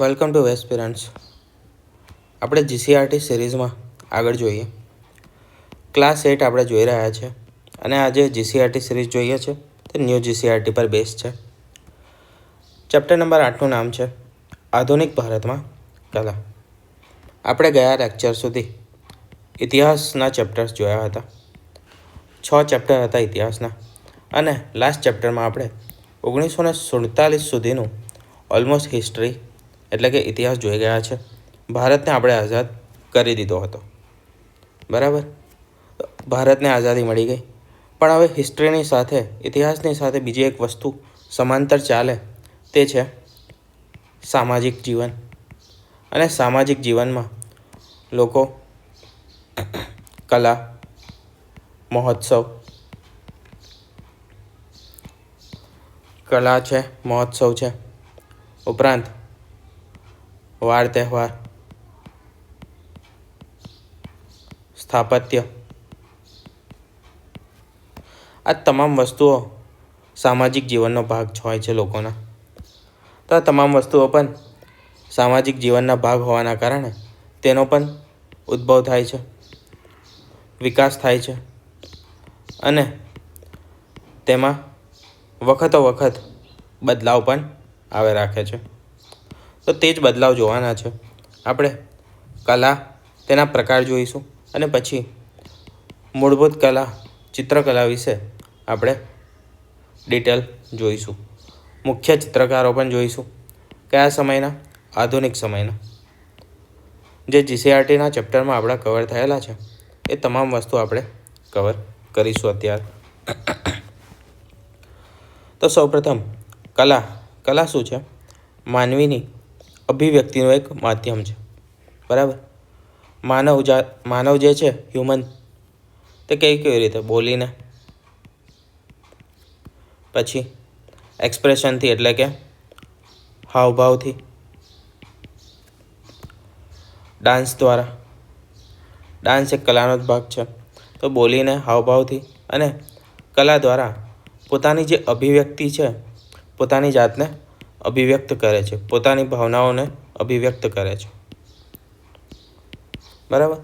Welcome to વેસ્પિરન્ટ્સ આપણે GCRT સિરીઝમાં આગળ જોઈએ. ક્લાસ એટ આપણે જોઈ રહ્યા છે. અને આજે જીસીઆરટી સિરીઝ જોઈએ છે, તે ન્યૂ જીસીઆરટી પર બેઝ છે. ચેપ્ટર નંબર આઠનું નામ છે, આધુનિક ભારતમાં કલા. આપણે ગયા લેક્ચર સુધી ઇતિહાસના ચેપ્ટર્સ જોયા હતા. છ ચેપ્ટર હતા ઇતિહાસના. અને લાસ્ટ ચેપ્ટરમાં આપણે ઓગણીસો ને સુડતાલીસ સુધીનું ઓલમોસ્ટ હિસ્ટ્રી એટલે કે ઇતિહાસ જોઈ ગયા છે. ભારતને આપણે આઝાદ કરી દીધો હતો. બરાબર? ભારતને આઝાદી મળી ગઈ. પણ હવે હિસ્ટ્રીની સાથે, ઇતિહાસની સાથે બીજી એક વસ્તુ સમાંતર ચાલે તે છે સામાજિક જીવન. અને સામાજિક જીવનમાં લોકો કલા, મહોત્સવ, કલા છે, મહોત્સવ છે. ઉપરાંત વાર તહેવાર. સ્થાપત્ય. આ તમામ વસ્તુઓ સામાજિક જીવનનો ભાગ હોય છે લોકોના. તો આ તમામ વસ્તુઓ પણ સામાજિક જીવનના ભાગ હોવાના કારણે તેનો પણ ઉદ્ભવ થાય છે, વિકાસ થાય છે અને તેમાં વખતો વખત બદલાવ પણ આવે રાખે છે. તો તે જ બદલાવ જોવાના છે. આપણે કલા, તેના પ્રકાર જોઈશું અને પછી મૂળભૂત કલા, ચિત્રકલા વિશે આપણે ડિટેલ જોઈશું. મુખ્ય ચિત્રકારો પણ જોઈશું. કયા સમયના? આધુનિક સમયના. જે જીસીઆરટીના ચેપ્ટરમાં આપણા કવર થયેલા છે, એ તમામ વસ્તુ આપણે કવર કરીશું અત્યારે. તો સૌપ્રથમ કલા. કલા શું છે? માનવીની અભિવ્યક્તિનું એક માધ્યમ છે. બરાબર? માનવ જા, માનવ જે છે હ્યુમન તે કઈ કેવી રીતે? બોલીને? પછી એક્સપ્રેશનથી એટલે કે હાવભાવથી? ડાન્સ દ્વારા. ડાન્સ એક કલાનો જ ભાગ છે. તો બોલીને, હાવભાવથી અને કલા દ્વારા પોતાની જે અભિવ્યક્તિ છે, પોતાની જાતને અભિવ્યક્ત કરે છે. પોતાની ભાવનાઓને અભિવ્યક્ત કરે છે. બરાબર?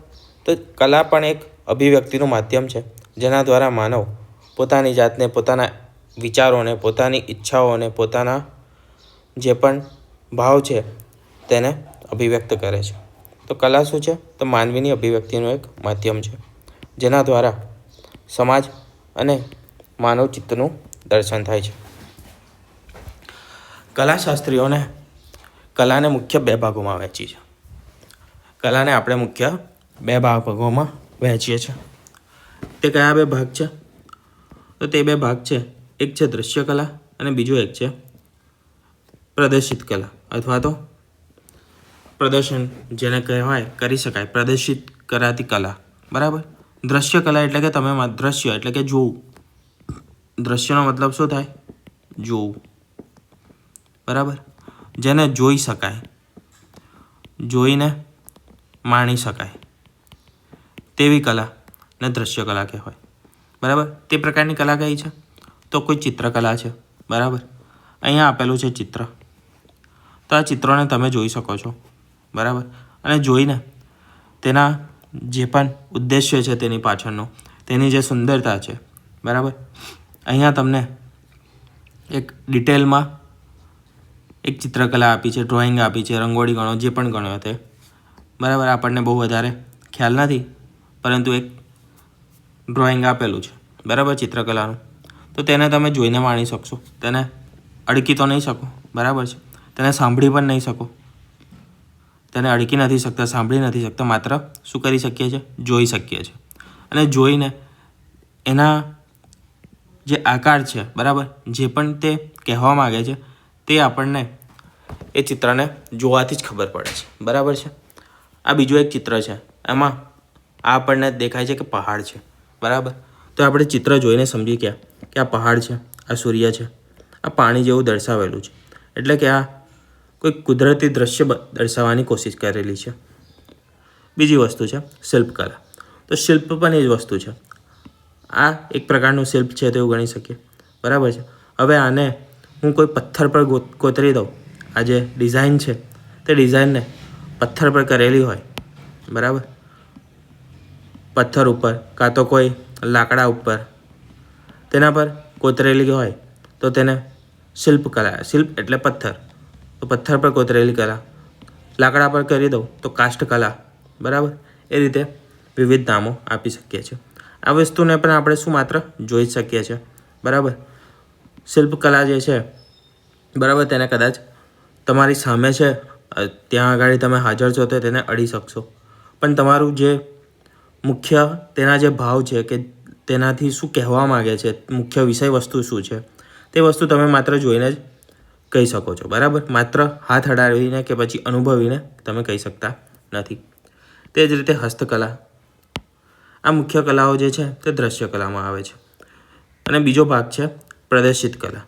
તો કલા પણ એક અભિવ્યક્તિનું માધ્યમ છે, જેના દ્વારા માનવ પોતાની જાતને, પોતાના વિચારોને, પોતાની ઈચ્છાઓને, પોતાના જે પણ ભાવ છે, તેને અભિવ્યક્ત કરે છે. તો કલા શું છે? તો માનવીની અભિવ્યક્તિનું એક માધ્યમ છે, જેના દ્વારા સમાજ અને માનવ ચિત્તનું દર્શન થાય છે. કલાશાસ્ત્રીઓને કલાને મુખ્ય બે ભાગોમાં વહેંચી છે કલાને આપણે મુખ્ય બે ભાગોમાં વહેંચીએ છીએ. તે કયા બે ભાગ છે? તો તે બે ભાગ છે. એક છે દૃશ્ય કલા અને બીજું એક છે પ્રદર્શિત કલા. અથવા તો પ્રદર્શન જેને કહેવાય કરી શકાય. પ્રદર્શિત કરાતી કલા. બરાબર? દ્રશ્ય કલા એટલે કે તમે દ્રશ્ય એટલે કે જોવું. દ્રશ્યનો મતલબ શું થાય? જોવું. બરાબર? જેને જોઈ શકાય. જોઈને માણી શકાય. તેવી કલા ને દ્રશ્ય કલા કહેવાય. બરાબર? તે પ્રકારની કલા કઈ છે? તો કોઈ ચિત્રકલા છે. બરાબર? અહીંયા આપેલું છે ચિત્ર. તો આ ચિત્રોને તમે જોઈ શકો છો. બરાબર? અને જોઈને તેના જે પણ ઉદ્દેશ્ય છે તેની પાછળનો, તેની જે સુંદરતા છે. બરાબર? અહીંયા તમને એક ડિટેલમાં એક ચિત્રકલા આપી છે ડ્રોઈંગ આપી છે, રંગોળી ગણો, જે પણ ગણો તે. બરાબર, આપણને બહુ વધારે ખ્યાલ નથી, પરંતુ એક ડ્રોઈંગ આપેલું છે. બરાબર, ચિત્રકલાનું. તો તેને તમે જોઈને માણી શકશો. તેને અડકી તો નહીં શકો. બરાબર છે. તેને સાંભળી પણ નહીં શકો. તેને અડકી નથી શકતા, સાંભળી નથી શકતા. માત્ર શું કરી શકીએ છીએ? જોઈ શકીએ છીએ. અને જોઈને એના જે આકાર છે, બરાબર, જે પણ તે કહેવા માગે છે, તે આપણને એ ચિત્રને જોવાથી જ ખબર પડે છે. બરાબર છે? આ બીજું એક ચિત્ર છે. એમાં આ આપણને દેખાય છે કે પહાડ છે. બરાબર? તો આપણે ચિત્ર જોઈને સમજી ગયા કે આ પહાડ છે, આ સૂર્ય છે, આ પાણી જેવું દર્શાવેલું છે. એટલે કે આ કોઈ કુદરતી દ્રશ્ય દર્શાવવાની કોશિશ કરેલી છે. બીજી વસ્તુ છે શિલ્પકલા. તો શિલ્પ પણ એ જ વસ્તુ છે. આ એક પ્રકારનું શિલ્પ છે તેવું ગણી શકીએ. બરાબર છે? હવે આને હું કોઈ પથ્થર પર કોતરી દઉં. આ જે ડિઝાઇન છે, તે ડિઝાઇનને પથ્થર પર કરેલી હોય. બરાબર? પથ્થર ઉપર કાં તો કોઈ લાકડા ઉપર. તેના પર કોતરેલી હોય, તો તેને શિલ્પકલા શિલ્પ એટલે પથ્થર. તો પથ્થર પર કોતરેલી કલા. લાકડા પર કરી દઉં તો કાષ્ઠકલા બરાબર? એ રીતે વિવિધ નામો આપી શકીએ છીએ. આ વસ્તુને પણ આપણે શું માત્ર જોઈ શકીએ છીએ? બરાબર? શિલ્પકલા જે છે, બરાબર, તેને કદાચ તમારી સામે છે ત્યાં આગળ તમે હાજર છો તો તેને અડી શકશો. પણ તમારું જે મુખ્ય, તેના જે ભાવ છે કે તેનાથી શું કહેવા માગે છે, મુખ્ય વિષય વસ્તુ શું છે, તે વસ્તુ તમે માત્ર જોઈને જ કહી શકો છો, બરાબર? માત્ર હાથ અડાવીને કે પછી અનુભવીને તમે કહી શકતા નથી. તે જ રીતે હસ્તકલા. આ મુખ્ય કલાઓ જે છે, તે દ્રશ્ય કલામાં આવે છે. અને બીજો ભાગ છે, પ્રદર્શિત કલા.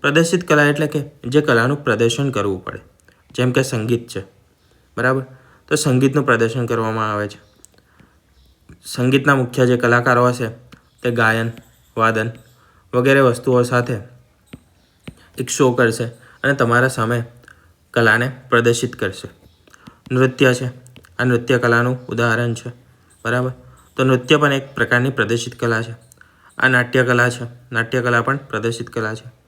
પ્રદર્શિત કલા એટલે કે જે કલાનું પ્રદર્શન કરવું પડે. જેમ કે સંગીત છે. બરાબર? તો સંગીતનું પ્રદર્શન કરવામાં આવે છે. સંગીતના મુખ્ય જે કલાકારો હશે તે ગાયન, વાદન વગેરે વસ્તુઓ સાથે એક શો કરશે અને તમારા સામે કલાને પ્રદર્શિત કરશે. નૃત્ય છે. આ નૃત્ય કલાનું ઉદાહરણ છે. બરાબર? તો નૃત્ય પણ એક પ્રકારની પ્રદર્શિત કલા છે. આ નાટ્ય કલા છે. નાટ્ય કલા પણ પ્રદર્શિત કલા છે.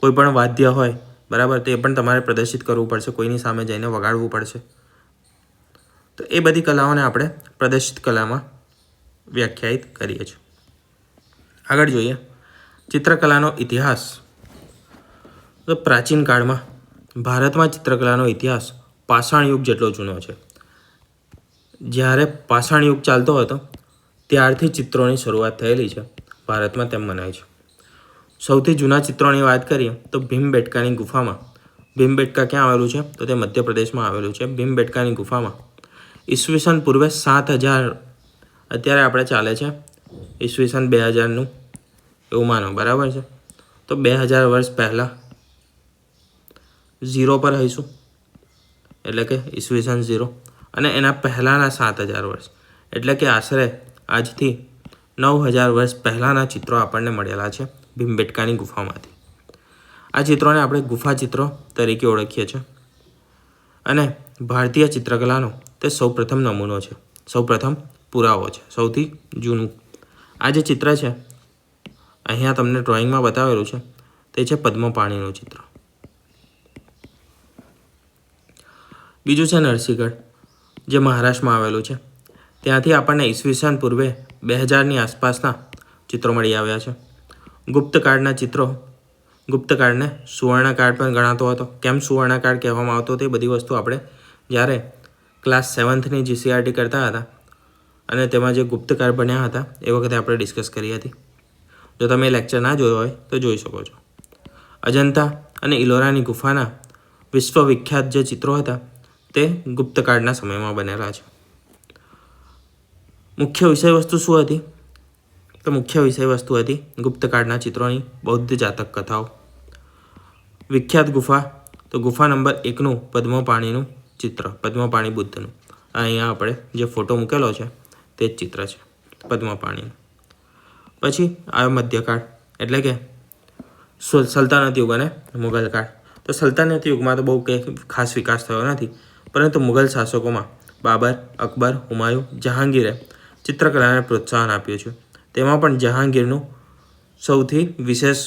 કોઈ પણ વાદ્ય હોય, બરાબર, તે પણ તમારે પ્રદર્શિત કરવું પડશે, કોઈની સામે જઈને વગાડવું પડશે. તો એ બધી કલાઓને આપણે પ્રદર્શિત કલામાં વ્યાખ્યાયિત કરીએ છીએ. આગળ જોઈએ, ચિત્રકલાનો ઇતિહાસ. તો પ્રાચીન કાળમાં ભારતમાં ચિત્રકલાનો ઇતિહાસ પાષાણ યુગ જેટલો જૂનો છે. જ્યારે પાષાણ યુગ ચાલતો હતો, ત્યારથી ચિત્રોની શરૂઆત થયેલી છે. ભારતમાં તેમ મનાય છે. સૌથી જૂના ચિત્રોની વાત કરીએ તો ભીમબેટકાની ગુફામાં. ભીમબેટકા ક્યાં આવેલું છે? તો તે મધ્યપ્રદેશમાં આવેલું છે ભીમબેટકાની ગુફામાં. ઈસવીસન પૂર્વે સાત હજાર અત્યારે આપણે ચાલે છે. ઈસવીસન બે હજારનું. એવું માનો, બરાબર છે? તો બે હજાર વર્ષ પહેલાં ઝીરો પર હઈશું એટલે કે ઈસવીસન ઝીરો. અને એના પહેલાંના સાત હજાર વર્ષ. એટલે કે આશરે આજથી નવ હજાર વર્ષ પહેલાંના ચિત્રો આપણને મળેલા છે. ભીમબેટકાની ગુફામાંથી. આ ચિત્રોને આપણે ગુફા ચિત્રો તરીકે ઓળખીએ છીએ. અને ભારતીય ચિત્રકલાનો તે સૌપ્રથમ નમૂનો છે. સૌપ્રથમ પુરાવો છે. સૌથી જૂનું. આ જે ચિત્ર છે, અહીંયા તમને ડ્રોઈંગમાં બતાવેલું છે, તે છે પદ્મપાણીનું ચિત્ર. બીજું છે નરસિંહગઢ, જે મહારાષ્ટ્રમાં આવેલું છે. ત્યાંથી આપણને ઈસવીસન પૂર્વે બે હજારની આસપાસના ચિત્રો મળી આવ્યા છે. ગુપ્તકાળના ચિત્રો. ગુપ્તકાળને સુવર્ણકાળ પણ ગણાતો હતો. કેમ સુવર્ણકાળ કહેવામાં આવતો તે બધી વસ્તુ આપણે જ્યારે ક્લાસ સેવન્થની જીસીઆરટી કરતા હતા અને તેમાં જે ગુપ્તકાર બન્યા હતા એ વખતે આપણે ડિસ્કસ કરી હતી. જો તમે લેક્ચર ના જોયો હોય તો જોઈ શકો છો. અજંતા અને ઇલોરાની ગુફાના વિશ્વવિખ્યાત જે ચિત્રો હતા તે ગુપ્તકાળના સમયમાં બનેલા છે. મુખ્ય વિષય વસ્તુ શું હતી? તો મુખ્ય વિષય વસ્તુ હતી ગુપ્તકાળના ચિત્રોની બૌદ્ધ જાતક કથાઓ. વિખ્યાત ગુફા, તો ગુફા નંબર એકનું પદ્મપાણીનું ચિત્ર, પદ્મપાણી બુદ્ધનું. અહીંયા આપણે જે ફોટો મૂકેલો છે તે જ ચિત્ર છે, પદ્મપાણીનું. પછી આવ્યો મધ્યકાળ, એટલે કે સુલ- સલ્તનત યુગ અને મુગલ કાળ તો સલ્તનત યુગમાં તો બહુ કંઈ ખાસ વિકાસ થયો નથી, પરંતુ મુગલ શાસકોમાં બાબર, અકબર, હુમાયુ, જહાંગીરે ચિત્રકલાને પ્રોત્સાહન આપ્યું છે. તેમાં પણ જહાંગીરનું સૌથી વિશેષ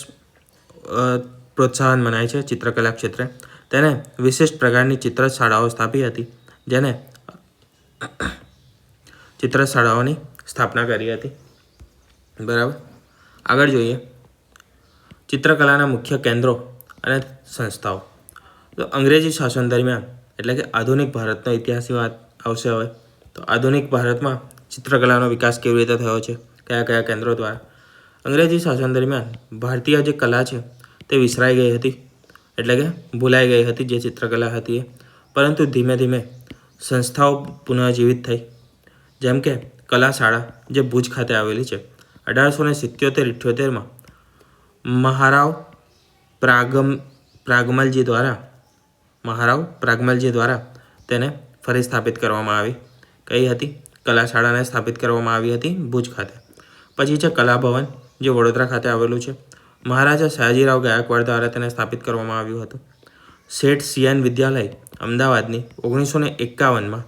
પ્રોત્સાહન મનાય છે ચિત્રકલા ક્ષેત્રે. તેને વિશિષ્ટ પ્રકારની ચિત્ર શાળાઓ સ્થાપી હતી, જેને ચિત્ર શાળાઓની સ્થાપના કરી હતી. બરાબર? આગળ જોઈએ. ચિત્રકલાના મુખ્ય કેન્દ્રો અને સંસ્થાઓ. તો અંગ્રેજી શાસન દરમિયાન, એટલે કે આધુનિક ભારતનો ઇતિહાસની વાત આવશે હવે, તો આધુનિક ભારતમાં ચિત્રકલાનો વિકાસ કેવી રીતે થયો છે? કયા કયા કેન્દ્રો દ્વારા અંગ્રેજી શાસન દરમિયાન ભારતીય જે કલા છે તે વિસરાઈ ગઈ હતી. એટલે કે ભૂલાઈ ગઈ હતી જે ચિત્રકલા હતી એ. પરંતુ ધીમે ધીમે સંસ્થાઓ પુનઃજીવિત થઈ. જેમ કે કલા શાળા જે ભુજ ખાતે આવેલી છે. અઢારસો ને સિત્યોતેર ઇઠ્યોતેરમાં મહારાવ પ્રાગમ, પ્રાગમલજી દ્વારા, મહારાવ પ્રાગમલજી દ્વારા તેને ફરી સ્થાપિત કરવામાં આવી. કઈ હતી? કલા શાળાને સ્થાપિત કરવામાં આવી હતી ભુજ ખાતે. પછી છે કલાભવન, જે વડોદરા ખાતે આવેલું છે. મહારાજા સયાજીરાવ ગાયકવાડ દ્વારા તેને સ્થાપિત કરવામાં આવ્યું હતું. શેઠ સિયાન વિદ્યાલય, અમદાવાદની ઓગણીસો ને એકાવનમાં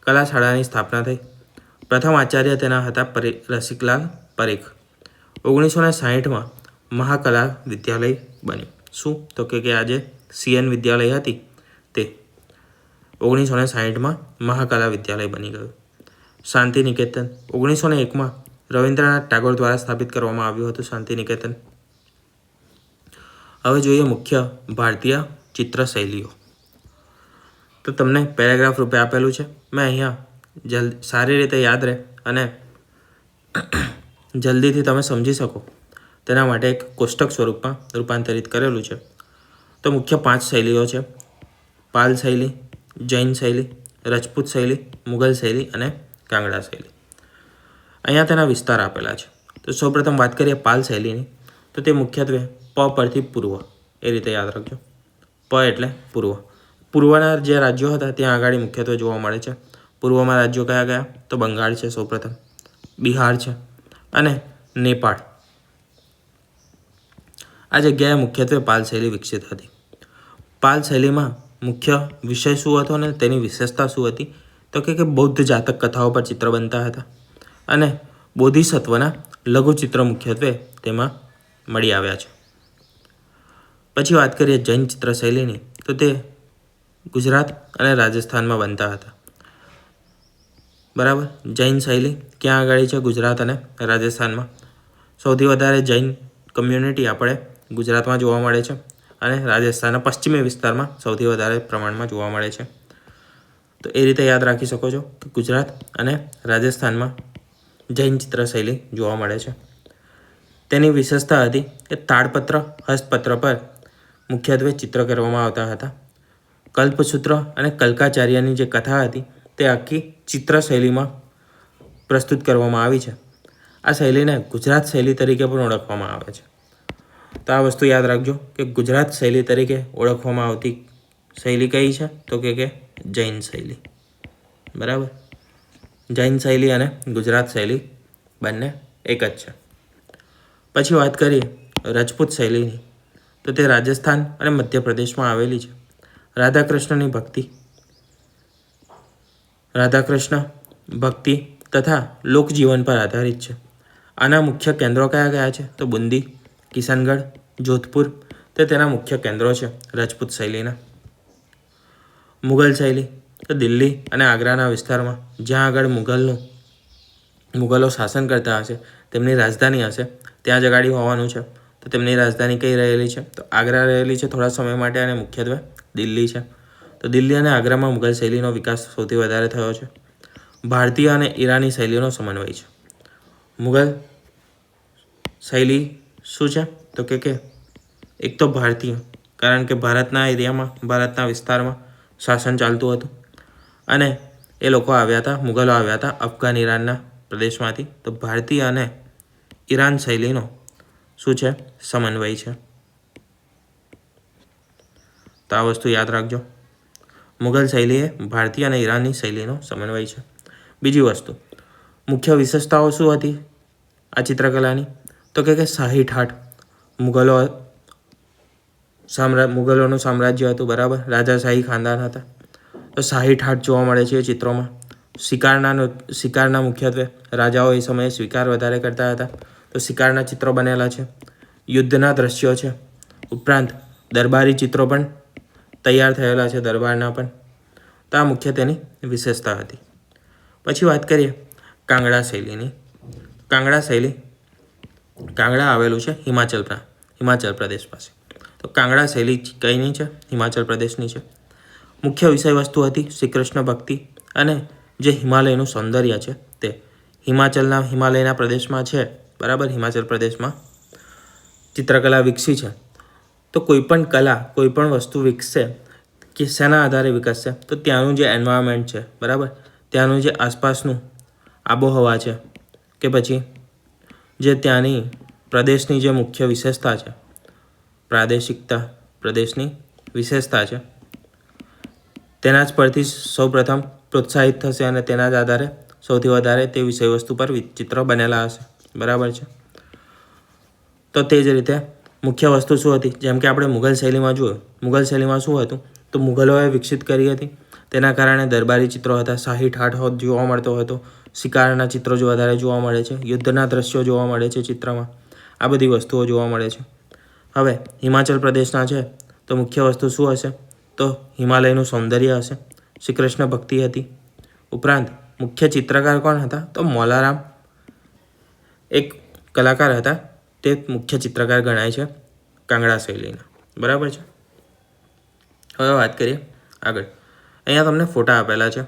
કલા શાળાની સ્થાપના થઈ. પ્રથમ આચાર્ય તેના હતા પરે, રસિકલાલ પરેખ. ઓગણીસો ને સાહીઠમાં મહાકલા વિદ્યાલય બન્યું. શું? તો કે આજે સીએન વિદ્યાલય હતી તે. ઓગણીસો ને સાહીઠમાં મહાકલા વિદ્યાલય બની ગયું. શાંતિ નિકેતન ઓગણીસો ને એકમાં રવિન્દ્રનાથ ટાગોર દ્વારા સ્થાપિત કરવામાં આવ્યું હતું શાંતિ નિકેતન હવે જોઈએ મુખ્ય ભારતીય ચિત્ર શૈલીઓ તો તમને પેરેગ્રાફ રૂપે આપેલું છે. મેં અહીંયા જલ, સારી રીતે યાદ રહે અને જલ્દીથી તમે સમજી શકો. તેના માટે એક કોષ્ટક સ્વરૂપમાં રૂપાંતરિત કરેલું છે. તો મુખ્ય પાંચ શૈલીઓ છે. પાલ શૈલી, જૈન શૈલી, રજપૂત શૈલી, મુઘલ શૈલી અને કાંગડા શૈલી. અહીંયા તેના વિસ્તાર આપેલા છે. તો સૌપ્રથમ વાત કરીએ પાલ શૈલીની. તો તે મુખ્યત્વે પ પરથી પૂર્વ એ રીતે યાદ રાખજો. પ એટલે પૂર્વ. પૂર્વના જે રાજ્યો હતા ત્યાં આગળ મુખ્યત્વે જોવા મળે છે. પૂર્વમાં રાજ્યો કયા કયા? તો બંગાળ છે સૌપ્રથમ, બિહાર છે અને નેપાળ. આ જગ્યાએ મુખ્યત્વે પાલ શૈલી વિકસિત હતી. પાલ શૈલીમાં મુખ્ય વિષય શું હતો અને તેની વિશેષતા શું હતી? તો કે બૌદ્ધ જાતક કથાઓ પર ચિત્ર બનતા હતા. અને બોધિસત્વના લઘુચિત્ર મુખ્યત્વે તેમાં મળી આવ્યા છે. પછી વાત કરીએ જૈન ચિત્ર શૈલીની તો તે ગુજરાત અને રાજસ્થાનમાં બનતા હતા. બરાબર? જૈન શૈલી ક્યાં આગળ છે ગુજરાત અને રાજસ્થાનમાં? સૌથી વધારે જૈન કમ્યુનિટી આપણે ગુજરાતમાં જોવા મળે છે અને રાજસ્થાનના પશ્ચિમી વિસ્તારમાં સૌથી વધારે પ્રમાણમાં જોવા મળે છે. તો એ રીતે યાદ રાખી શકો છો કે ગુજરાત અને રાજસ્થાનમાં જૈન ચિત્રશૈલી જોવા મળે છે. તેની વિશેષતા હતી કે તાડપત્ર, હસ્તપત્ર પર મુખ્યત્વે ચિત્ર કરવામાં આવતા હતા. કલ્પસૂત્ર અને કલ્કાચાર્યની જે કથા હતી તે આખી ચિત્ર શૈલીમાં પ્રસ્તુત કરવામાં આવી છે. આ શૈલીને ગુજરાત શૈલી તરીકે પણ ઓળખવામાં આવે છે. તો આ વસ્તુ યાદ રાખજો કે ગુજરાત શૈલી તરીકે ઓળખવામાં આવતી શૈલી કઈ છે? તો કે જૈન શૈલી. બરાબર? જૈન શૈલી અને ગુજરાત શૈલી બંને એક જ છે. પછી વાત કરીએ રજપૂત શૈલીની. તો તે રાજસ્થાન અને મધ્યપ્રદેશમાં આવેલી છે. રાધાકૃષ્ણની ભક્તિ. રાધાકૃષ્ણ ભક્તિ તથા લોકજીવન પર આધારિત છે. આના મુખ્ય કેન્દ્રો કયા કયા છે? તો બુંદી, કિશનગઢ, જોધપુર તે તેના મુખ્ય કેન્દ્રો છે રાજપૂત શૈલીના. મુઘલ શૈલી. તો દિલ્હી અને આગ્રાના વિસ્તારમાં જ્યાં આગળ મુઘલનું, મુઘલો શાસન કરતા હશે, તેમની રાજધાની હશે, ત્યાં જ અગાડી હોવાનું છે. તો તેમની રાજધાની કઈ રહેલી છે? તો આગ્રા રહેલી છે થોડા સમય માટે અને મુખ્યત્વે દિલ્હી છે. તો દિલ્હી અને આગ્રામાં મુઘલ શૈલીનો વિકાસ સૌથી વધારે થયો છે. ભારતીય અને ઈરાની શૈલીનો સમન્વય છે. મુઘલ શૈલી શું છે? તો કે કે એક તો ભારતીય, કારણ કે ભારતના એરિયામાં, ભારતના વિસ્તારમાં શાસન ચાલતું હતું. અને એ લોકો આવ્યા હતા, મુગલો આવ્યા હતા અફઘાન ઈરાનના પ્રદેશમાંથી. તો ભારતીય અને ઈરાન શૈલીનો શું છે? સમન્વય છે. તો આ વસ્તુ યાદ રાખજો. મુઘલ શૈલી એ ભારતીય અને ઈરાનની શૈલીનો સમન્વય છે. બીજી વસ્તુ, મુખ્ય વિશેષતાઓ શું હતી આ ચિત્રકલાની? તો કે શાહી ઠાઠ મુઘલો સામ્રા મુઘલોનું સામ્રાજ્ય હતું બરાબર રાજાશાહી ખાનદાન હતા. તો હાટ જોવા મળે છે ચિત્રોમાં. શિકારના શિકારના મુખ્યત્વે રાજાઓ એ સમયે શિકાર વધારે કરતા હતા. તો શિકારના ચિત્રો બનેલા છે. યુદ્ધના દ્રશ્યો છે. ઉપરાંત દરબારી ચિત્રો પણ તૈયાર થયેલા છે દરબારના પણ. તો આ મુખ્ય તેની વિશેષતા હતી. પછી વાત કરીએ કાંગડા શૈલીની. કાંગડા શૈલી, કાંગડા આવેલું છે હિમાચલ હિમાચલ પ્રદેશ પાસે. તો કાંગડા શૈલી કઈની છે? હિમાચલ પ્રદેશની છે. મુખ્ય વિષય વસ્તુ હતી શ્રી કૃષ્ણ ભક્તિ અને જે હિમાલયનું સૌંદર્ય છે તે. હિમાચલના હિમાલયના પ્રદેશમાં છે, બરાબર? હિમાચલ પ્રદેશમાં ચિત્રકલા વિકસી છે. તો કોઈપણ કલા, કોઈ પણ વસ્તુ વિકસે કે શેના આધારે વિકસશે તો ત્યાંનું જે એન્વાયરમેન્ટ છે, બરાબર? ત્યાંનું જે આસપાસનું આબોહવા છે કે પછી જે ત્યાંની પ્રદેશની જે મુખ્ય વિશેષતા છે, પ્રાદેશિકતા પ્રદેશની વિશેષતા છે તેના જ પરથી સૌપ્રથમ પ્રોત્સાહિત થશે અને તેના જ આધારે સૌથી વધારે તે વિષય વસ્તુ પર ચિત્ર બનેલા હશે. બરાબર છે? તો તે જ રીતે મુખ્ય વસ્તુ શું હતી? જેમ કે આપણે મુઘલ શૈલીમાં જોયું મુઘલ શૈલીમાં શું હતું? તો મુઘલોએ વિકસિત કરી હતી. તેના કારણે દરબારી ચિત્રો હતા, શાહી ઠાઠ જોવા મળતો હતો, શિકારના ચિત્રો જો વધારે જોવા મળે છે, યુદ્ધના દ્રશ્યો જોવા મળે છે ચિત્રમાં. આ બધી વસ્તુઓ જોવા મળે છે. હવે હિમાચલ પ્રદેશના છે, તો મુખ્ય વસ્તુ શું હશે? તો હિમાલયનું સૌંદર્ય હશે. શ્રી કૃષ્ણ ભક્તિ હતી. ઉપરાંત મુખ્ય ચિત્રકાર કોણ હતા? તો મોલારામ. એક કલાકાર હતા. તે મુખ્ય ચિત્રકાર ગણાય છે કાંગડા શૈલીના. બરાબર છે? હવે વાત કરીએ આગળ. અહીંયા તમને ફોટા આપેલા છે.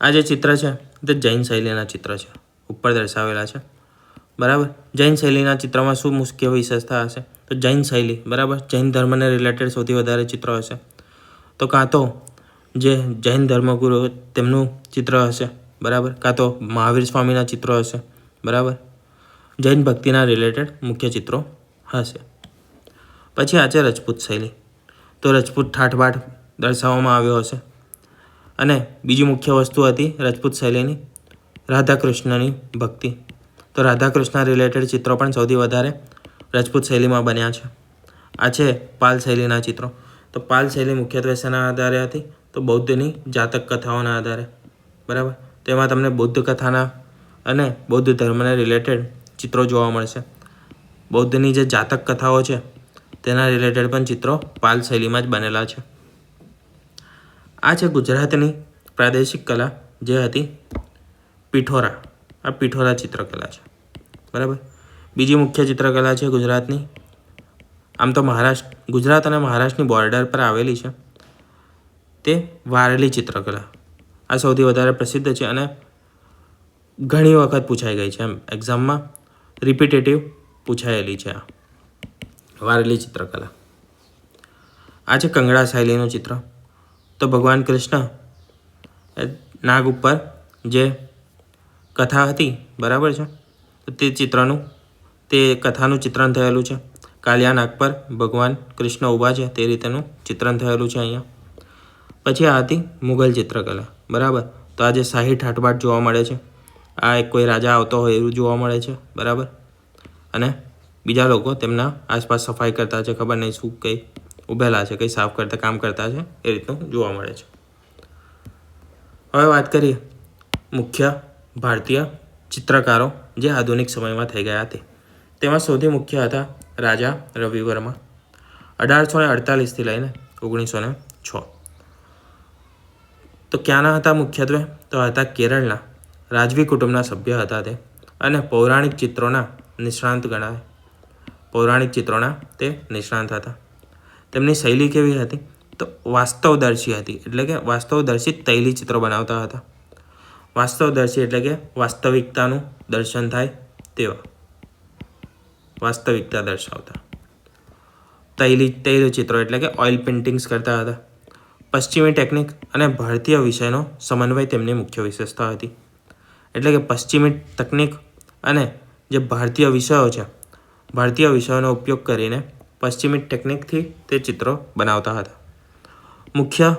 આ જે ચિત્ર છે તે જૈન શૈલીના ચિત્ર છે. ઉપર દર્શાવેલા છે. બરાબર? જૈન શૈલીના ચિત્રમાં શું મુખ્ય વિશેષતા હશે? તો જૈન શૈલી. બરાબર? જૈન ધર્મને રિલેટેડ સૌથી વધારે ચિત્રો હશે. તો કાં તો જે જૈન ધર્મગુરુ તેમનું ચિત્ર હશે, બરાબર? કાં તો મહાવીર સ્વામીના ચિત્રો હશે, બરાબર? જૈન ભક્તિના રિલેટેડ મુખ્ય ચિત્રો હશે. પછી આ છે રજપૂત શૈલી. તો રજપૂત ઠાઠબાઠ દર્શાવવામાં આવ્યો હશે. અને બીજી મુખ્ય વસ્તુ હતી રજપૂત શૈલીની, રાધાકૃષ્ણની ભક્તિ. તો રાધાકૃષ્ણ રિલેટેડ ચિત્રો પણ સૌથી વધારે રજપૂત શૈલીમાં બન્યા છે. આ છે પાલ શૈલીના ચિત્રો. તો પાલ શૈલી મુખ્યત્વે શેના આધારે હતી? તો બૌદ્ધની જાતક કથાઓના આધારે. બરાબર? તેમાં તમને બૌદ્ધ કથાના અને બૌદ્ધ ધર્મને રિલેટેડ ચિત્રો જોવા મળશે. બૌદ્ધની જે જાતક કથાઓ છે, તેના રિલેટેડ પણ ચિત્રો પાલ શૈલીમાં જ બનેલા છે. આ છે ગુજરાતની પ્રાદેશિક કલા, જે હતી પિઠોરા. આ પિઠોરા ચિત્રકલા છે. બરાબર? બીજી મુખ્ય ચિત્રકલા છે ગુજરાતની આમ તો મહારાષ્ટ્ર, ગુજરાત અને મહારાષ્ટ્રની બોર્ડર પર આવેલી છે. તે વારેલી ચિત્રકલા. આ સૌથી વધારે પ્રસિદ્ધ છે અને ઘણી વખત પૂછાઈ ગઈ છે એમ. એક્ઝામમાં રિપીટેટિવ પૂછાયેલી છે આ વારેલી ચિત્રકલા. આ છે કંગડા શૈલીનું ચિત્ર. તો ભગવાન કૃષ્ણ નાગ ઉપર જે કથા હતી, બરાબર છે? તે ચિત્રનું, તે કથાનું ચિત્રણ થયેલું છે. કાલિયા નાગ પર ભગવાન કૃષ્ણ ઊભા છે. તે રીતેનું ચિત્રણ થયેલું છે અહીંયા. પછી આ હતી મુઘલ ચિત્રકલા. બરાબર? તો આજે શાહી ઠાઠબાટ જોવા મળે છે. આ એક કોઈ રાજા આવતો હોય એવું જોવા મળે છે. બરાબર? અને બીજા લોકો તેમના આસપાસ સફાઈ કરતા છે. ખબર નહીં શું કંઈ ઊભેલા છે, કંઈ સાફ કરતા, કામ કરતા છે. એ રીતનું જોવા મળે છે. હવે વાત કરીએ મુખ્ય ભારતીય ચિત્રકારો જે આધુનિક સમયમાં થઈ ગયા તે. તેમાં સૌથી મુખ્ય હતા રાજા રવિ વર્મા અઢારસો ને અડતાલીસથી લઈને ઓગણીસો ને છ. તો ક્યાંના હતા મુખ્યત્વે? તો હતા કેરળના. રાજવી કુટુંબના સભ્ય હતા તે. અને પૌરાણિક ચિત્રોના નિષ્ણાંત ગણાય. પૌરાણિક ચિત્રોના તે નિષ્ણાંત હતા. તેમની શૈલી કેવી હતી? તો વાસ્તવદર્શી હતી. એટલે કે વાસ્તવદર્શી તૈલી ચિત્રો બનાવતા હતા. વાસ્તવદર્શી એટલે કે વાસ્તવિકતાનું દર્શન થાય તેવા. વાસ્તવિકતા દર્શાવતા. તૈલી, તૈલ ચિત્રો એટલે કે ઓઇલ પેઇન્ટિંગ્સ કરતા હતા. પશ્ચિમી ટેકનિક અને ભારતીય વિષયનો સમન્વય તેમની મુખ્ય વિશેષતા હતી. એટલે કે પશ્ચિમી તકનિક અને જે ભારતીય વિષયો છે, ભારતીય વિષયોનો ઉપયોગ કરીને પશ્ચિમી ટેકનિકથી તે ચિત્રો બનાવતા હતા. મુખ્ય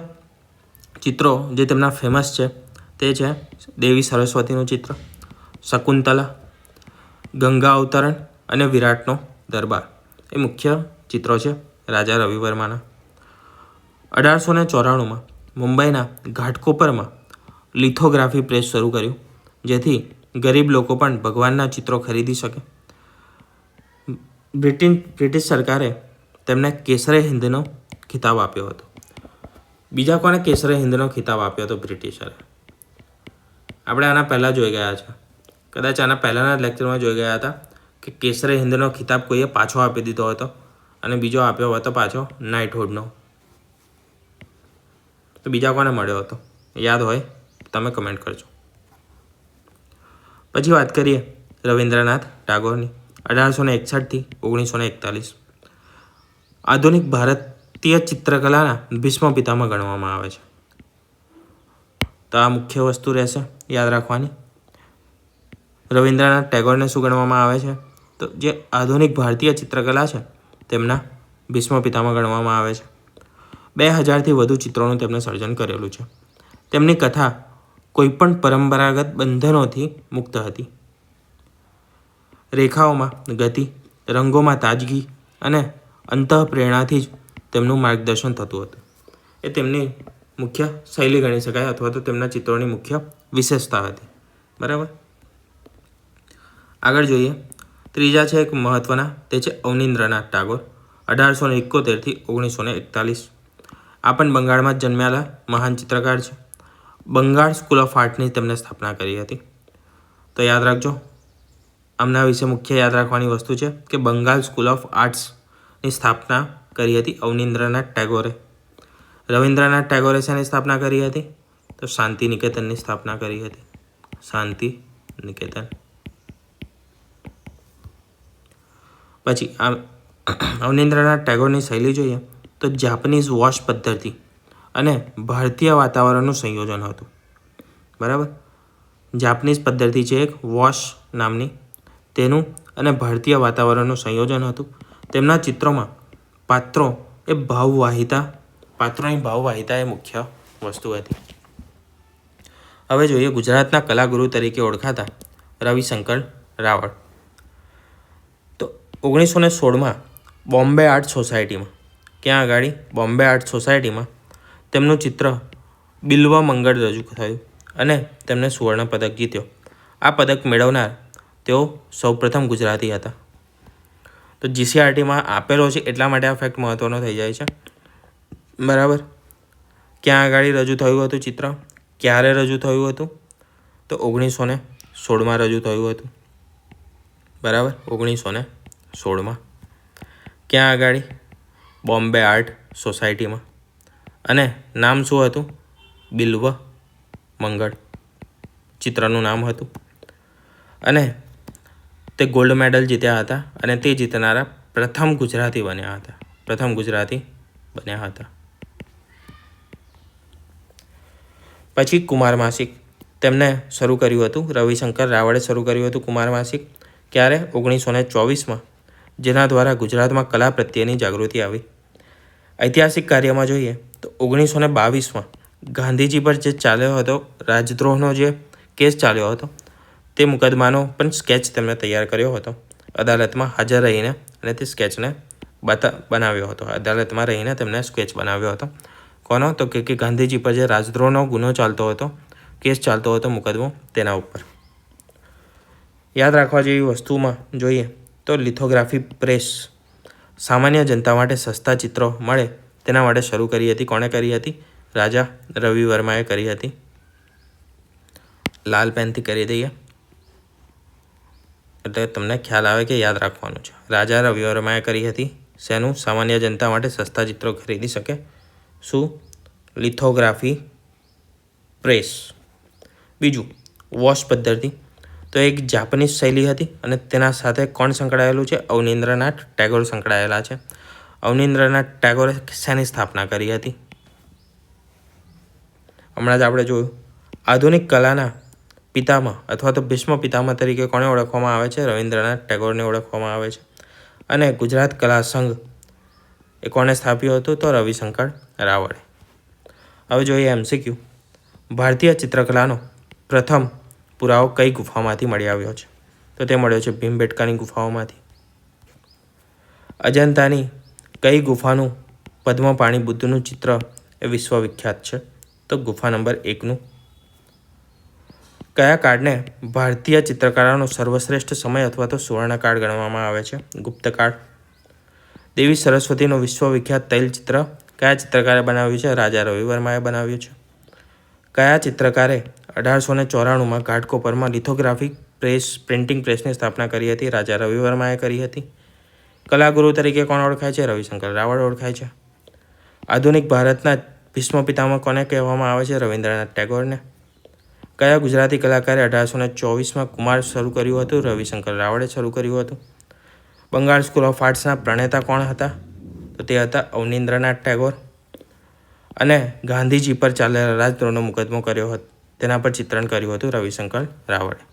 ચિત્રો જે તેમના ફેમસ છે, તે છે દેવી સરસ્વતીનું ચિત્ર, શકુંતલા, ગંગા અવતરણ અને વિરાટનો દરબાર. એ મુખ્ય ચિત્રો છે રાજા રવિ વર્માના. અઢારસો ને ચોરાણુંમાં મુંબઈના ઘાટકોપરમાં લિથોગ્રાફી પ્રેસ શરૂ કર્યું, જેથી ગરીબ લોકો પણ ભગવાનના ચિત્રો ખરીદી શકે. બ્રિટિશ બ્રિટિશ સરકારે તેમને કેસરે હિન્દનો ખિતાબ આપ્યો હતો. બીજા કોને કેસરે હિન્દનો ખિતાબ આપ્યો હતો? બ્રિટિશરે. આપણે આના પહેલાં જોઈ ગયા છે કદાચ આના પહેલાંના લેક્ચરમાં જોઈ ગયા હતા. કે કેસરે હિન્દનો ખિતાબ કોઈએ પાછો આપી દીધો હતો અને બીજો આપ્યો હતો પાછો નાઇટહુડનો તો બીજા કોને મળ્યો હતો? યાદ હોય તમે કમેન્ટ કરજો. પછી વાત કરીએ રવિન્દ્રનાથ ટાગોરની. અઢારસો ને એકસઠથી ઓગણીસો ને એકતાલીસ. આધુનિક ભારતીય ચિત્રકલાના ભીષ્મ પિતામાં ગણવામાં આવે છે. તો આ મુખ્ય વસ્તુ રહેશે, યાદ રાખવાની. રવિન્દ્રનાથ ટેગોરને શું ગણવામાં આવે છે? તો જે આધુનિક ભારતીય ચિત્રકલા છે, તેમના ભીષ્મ પિતામાં ગણવામાં આવે છે. બે હજારથી વધુ ચિત્રોનું તેમણે સર્જન કરેલું છે. તેમની કથા કોઈપણ પરંપરાગત બંધનોથી મુક્ત હતી. રેખાઓમાં ગતિ, રંગોમાં તાજગી અને અંતઃપ્રેરણાથી જ તેમનું માર્ગદર્શન થતું હતું. એ તેમની મુખ્ય શૈલી ગણી શકાય અથવા તો તેમના ચિત્રોની મુખ્ય વિશેષતા હતી. બરાબર? આગળ જોઈએ. ત્રીજા છે એક મહત્ત્વના તે છે અવનીન્દ્રનાથ ટાગોર, અઢારસો ને એકોતેરથી ઓગણીસો ને એકતાલીસ. આ પણ બંગાળમાં જન્મેલા મહાન ચિત્રકાર છે. બંગાળ સ્કૂલ ઓફ આર્ટની તેમણે સ્થાપના કરી હતી. તો યાદ રાખજો, આમના વિશે મુખ્ય યાદ રાખવાની વસ્તુ છે કે બંગાળ સ્કૂલ ઓફ આર્ટ્સની સ્થાપના કરી હતી અવનીન્દ્રનાથ ટેગોરે. રવિન્દ્રનાથ ટેગોરે શેની સ્થાપના કરી હતી? તો શાંતિ નિકેતનની સ્થાપના કરી હતી. શાંતિ નિકેતન પછી આ અવનિન્દ્રનાથ ટેગોરની શૈલી જોઈએ તો જાપનીઝ વોશ પદ્ધતિ અને ભારતીય વાતાવરણનું સંયોજન હતું. બરાબર? જાપનીઝ પદ્ધતિ છે એક વોશ નામની. તેનું અને ભારતીય વાતાવરણનું સંયોજન હતું. તેમના ચિત્રોમાં પાત્રો એ ભાવવાહિતા, પાત્રોની ભાવવાહિતા એ મુખ્ય વસ્તુ હતી. હવે જોઈએ ગુજરાતના કલાગુરુ તરીકે ઓળખાતા રવિશંકર રાવળ. ઓગણીસો ને સોળમાં બોમ્બે આર્ટ સોસાયટીમાં. ક્યાં આગળ બોમ્બે આર્ટ સોસાયટીમાં. તેમનું ચિત્ર બિલ્વ મંગળ રજૂ થયું અને તેમને સુવર્ણ પદક જીત્યો. આ પદક મેળવનાર તેઓ સૌપ્રથમ ગુજરાતી હતા. તો જીસીઆરટીમાં આપેલો છે એટલા માટે આ ફેક્ટ મહત્ત્વનો થઈ જાય છે. બરાબર? ક્યાં આગળ રજૂ થયું હતું ચિત્ર? ક્યારે રજૂ થયું હતું? તો ઓગણીસો ને સોળમાં રજૂ થયું હતું. બરાબર? ઓગણીસો ને સોળમાં. ક્યાં આગળ બોમ્બે આર્ટ સોસાયટીમાં. અને નામ શું હતું? બિલ્વ મંગળ. ચિત્રનું નામ હતું. અને તે ગોલ્ડ મેડલ જીત્યા હતા અને તે જીતનારા પ્રથમ ગુજરાતી બન્યા હતા. પ્રથમ ગુજરાતી બન્યા હતા. પછી કુમાર માસિક. તેમને શરૂ કર્યું હતું. રવિશંકર રાવળે શરૂ કર્યું હતું કુમાર માસિક. ક્યારે ઓગણીસો ને ચોવીસમાં જેના દ્વારા ગુજરાતમાં કલા પ્રત્યેની જાગૃતિ આવી. ઐતિહાસિક કાર્યમાં જોઈએ તો ઓગણીસો ને બાવીસમાં ગાંધીજી પર જે ચાલ્યો હતો, રાજદ્રોહનો જે કેસ ચાલ્યો હતો, તે મુકદમાનો પણ સ્કેચ તેમણે તૈયાર કર્યો હતો. અદાલતમાં હાજર રહીને અને તે સ્કેચને બતા, બનાવ્યો હતો. અદાલતમાં રહીને તેમણે સ્કેચ બનાવ્યો હતો. કોનો? તો કે ગાંધીજી પર જે રાજદ્રોહનો ગુનો ચાલતો હતો, કેસ ચાલતો હતો મુકદમો તેના ઉપર. યાદ રાખવા જેવી વસ્તુમાં જોઈએ તો લિથોગ્રાફી પ્રેસ સામાન્ય જનતા માટે સસ્તા ચિત્રો મળે તેના માટે શરૂ કરી હતી. કોણે કરી હતી? રાજા રવિ વર્માએ કરી હતી. લાલ પેનથી કરી દઈએ. એટલે તમને ખ્યાલ આવે કે યાદ રાખવાનું છે. રાજા રવિ વર્માએ કરી હતી. શેનું? સામાન્ય જનતા માટે સસ્તા ચિત્રો ખરીદી શકે. શું? Lithography press. બીજું, વોશ પદ્ધતિ. તો એક જાપાનીઝ શૈલી હતી અને તેના સાથે કોણ સંકળાયેલું છે? અવનીન્દ્રનાથ ટેગોર સંકળાયેલા છે. અવનીન્દ્રનાથ ટેગોરે શેની સ્થાપના કરી હતી? હમણાં જ આપણે જોયું. આધુનિક કલાના પિતામાં અથવા તો ભીષ્મ પિતામહ તરીકે કોને ઓળખવામાં આવે છે? રવિન્દ્રનાથ ટેગોરને ઓળખવામાં આવે છે. અને ગુજરાત કલા સંઘ એ કોણે સ્થાપ્યું હતું? તો રવિશંકર રાવળે. હવે જોઈએ એમસીક્યુ ભારતીય ચિત્રકલાનો પ્રથમ પુરાવો કઈ ગુફામાંથી મળી આવ્યો છે? તો તે મળ્યો છે ભીમબેટકાની ગુફાઓમાંથી. અજંતાની કઈ ગુફાનું પદ્મપાણી બુદ્ધનું ચિત્ર એ વિશ્વવિખ્યાત છે? તો ગુફા નંબર એકનું. કયા કાળને ભારતીય ચિત્રકારોનો સર્વશ્રેષ્ઠ સમય અથવા તો સુવર્ણકાળ ગણવામાં આવે છે? ગુપ્તકાળ. દેવી સરસ્વતીનું વિશ્વવિખ્યાત તૈલચિત્ર કયા ચિત્રકારે બનાવ્યું છે? રાજા રવિ વર્માએ બનાવ્યું છે. કયા ચિત્રકારે અઢારસો ને ચોરાણુંમાં ઘાટકોપરમાં લિથોગ્રાફિક પ્રેસ, પ્રિન્ટિંગ પ્રેસની સ્થાપના કરી હતી. રાજા રવિ વર્માએ કરી હતી. કલાગુરુ તરીકે કોણ ઓળખાય છે? રવિશંકર રાવળ ઓળખાય છે. આધુનિક ભારતના ભીષ્મ પિતામાં કોને કહેવામાં આવે છે? રવિન્દ્રનાથ ટેગોરને. કયા ગુજરાતી કલાકારે અઢારસો ને ચોવીસમાં કુમાર શરૂ કર્યું હતું? રવિશંકર રાવળે શરૂ કર્યું હતું. બંગાળ સ્કૂલ ઓફ આર્ટ્સના પ્રણેતા કોણ હતા? તો તે હતા અવનીન્દ્રનાથ ટેગોર. અને ગાંધીજી પર ચાલેલા રાજદ્રોહનો મુકદમો કર્યો હતો. તેના પર ચિત્રણ કર્યું હતું રવિશંકર રાવળે.